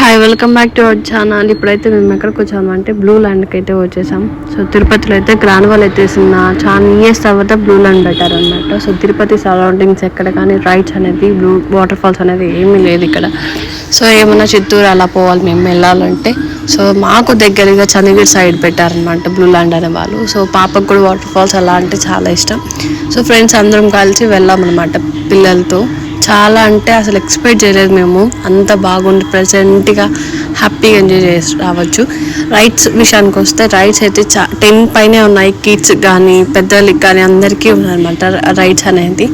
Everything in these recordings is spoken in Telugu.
Hi welcome back to our channel. ఇప్పుడైతే మేము ఎక్కడికి వచ్చామంటే బ్లూ ల్యాండ్కి అయితే వచ్చేసాం. సో తిరుపతిలో అయితే గ్రానువల్ అయితే చాలా ఇయర్స్ తర్వాత బ్లూ ల్యాండ్ పెట్టారు అనమాట సో తిరుపతి సరౌండింగ్స్ ఎక్కడ కానీ రైట్స్ అనేది బ్లూ వాటర్ ఫాల్స్ అనేది ఏమీ లేదు ఇక్కడ. సో ఏమన్నా చిత్తూరు అలా పోవాలి మేము వెళ్ళాలంటే. సో మాకు దగ్గరగా చంద్రగిరి సైడ్ పెట్టారనమాట బ్లూ ల్యాండ్ అనే వాళ్ళు. సో పాపకు కూడా వాటర్ ఫాల్స్ అలా అంటే చాలా ఇష్టం. సో ఫ్రెండ్స్ అందరం కలిసి వెళ్ళామన్నమాట పిల్లలతో. చాలా అంటే అసలు ఎక్స్పెక్ట్ చేయలేదు మేము. అంత బాగుంది ప్రెసెంట్గా హ్యాపీగా ఎంజాయ్ చేసి రావచ్చు. రైడ్స్ విషయానికి వస్తే రైడ్స్ అయితే చా టెన్ పైనే ఉన్నాయి. కిడ్స్ కానీ పెద్దలకి కానీ అందరికీ ఉన్నాయన్నమాట రైడ్స్ అనేది.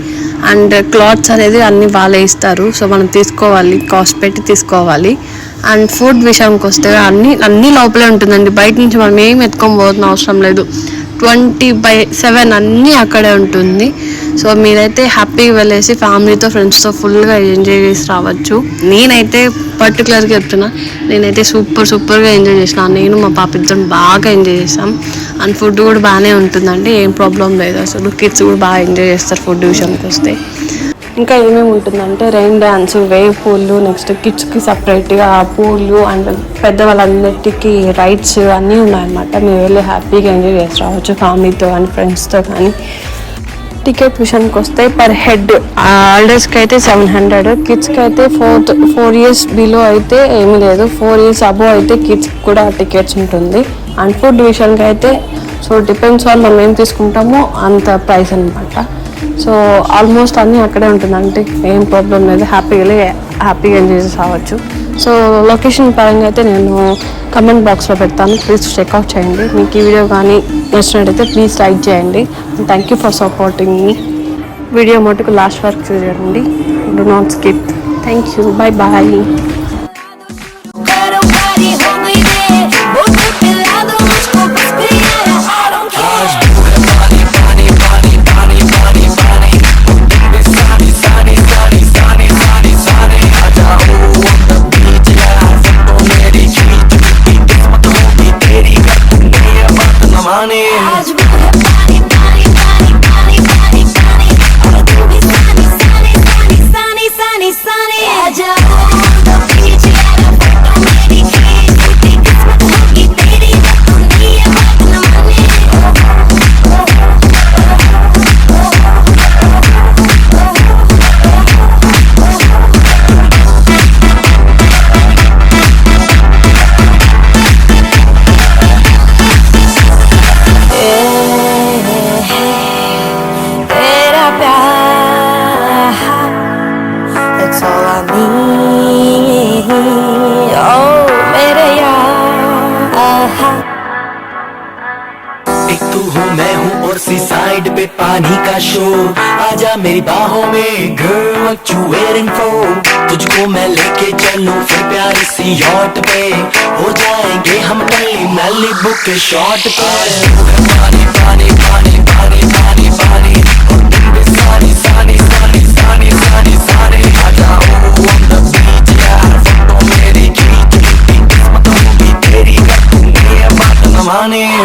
అండ్ క్లాత్స్ అనేది అన్ని వాళ్ళే ఇస్తారు. సో మనం తీసుకోవాలి కాస్ట్ పెట్టి తీసుకోవాలి. అండ్ ఫుడ్ విషయానికి వస్తే అన్నీ అన్ని లోపలే ఉంటుందండి. బయట నుంచి మనం ఏం ఎత్తుకొని పోతున్న అవసరం లేదు. ట్వంటీ బై సెవెన్ అన్నీ అక్కడే ఉంటుంది. సో మీరైతే హ్యాపీగా వెళ్ళేసి ఫ్యామిలీతో ఫ్రెండ్స్తో ఫుల్గా ఎంజాయ్ చేసి రావచ్చు. నేనైతే పర్టికులర్గా చెప్తున్నా నేనైతే సూపర్ సూపర్గా ఎంజాయ్ చేసిన. నేను మా పాప ఇద్దరు బాగా ఎంజాయ్ చేసాం. అండ్ ఫుడ్ కూడా బాగానే ఉంటుందండి ఏం ప్రాబ్లం లేదు. అసలు కిడ్స్ కూడా బాగా ఎంజాయ్ చేస్తారు ఫుడ్ విషయానికి వస్తే. ఇంకా ఏమేమి ఉంటుందంటే rain dance wave pool next కిడ్స్కి సపరేట్గా పూలు అండ్ పెద్దవాళ్ళందరికీ రైడ్స్ అన్నీ ఉన్నాయన్నమాట. మీరు వెళ్ళి హ్యాపీగా ఎంజాయ్ చేసి రావచ్చు ఫ్యామిలీతో కానీ ఫ్రెండ్స్తో కానీ. టికెట్ విషయానికి వస్తే పర్ హెడ్ ఆల్డర్స్కి అయితే సెవెన్ హండ్రెడ్ కిడ్స్కి అయితే ఫోర్త్ ఫోర్ ఇయర్స్ బిలో అయితే ఏమీ లేదు. ఫోర్ ఇయర్స్ అబోవ్ అయితే కిడ్స్ కూడా టికెట్స్ ఉంటుంది. అండ్ ఫుడ్ విషయానికి అయితే సో డిపెండ్స్ ఆన్ మనం ఏం తీసుకుంటామో అంత ప్రైస్ అనమాట సో ఆల్మోస్ట్ అన్నీ అక్కడే ఉంటుంది అంటే ఏం ప్రాబ్లం లేదు. హ్యాపీగా హ్యాపీగా ఎంజాయ్ చేసి రావచ్చు. సో లొకేషన్ పరంగా అయితే నేను కమెంట్ బాక్స్లో పెడతాను. ప్లీజ్ చెక్అవుట్ చేయండి. మీకు ఈ వీడియో కానీ నచ్చినట్టయితే ప్లీజ్ లైక్ చేయండి. థ్యాంక్ యూ ఫర్ సపోర్టింగ్ మీ వీడియో మటుకు లాస్ట్ వరకు చూడండి. Do not skip thank you bye bye एक तू हूँ मैं हूँ और सी साइड पे पानी का शोर। आजा मेरी बाहों में girl what you waiting तुझको मैं लेके चलूँ फिर प्यारी सी यॉट पे। हो जाएँगे हम कहीं मैली बुक के शॉट पे पानी पानी पानी पानी पानी money.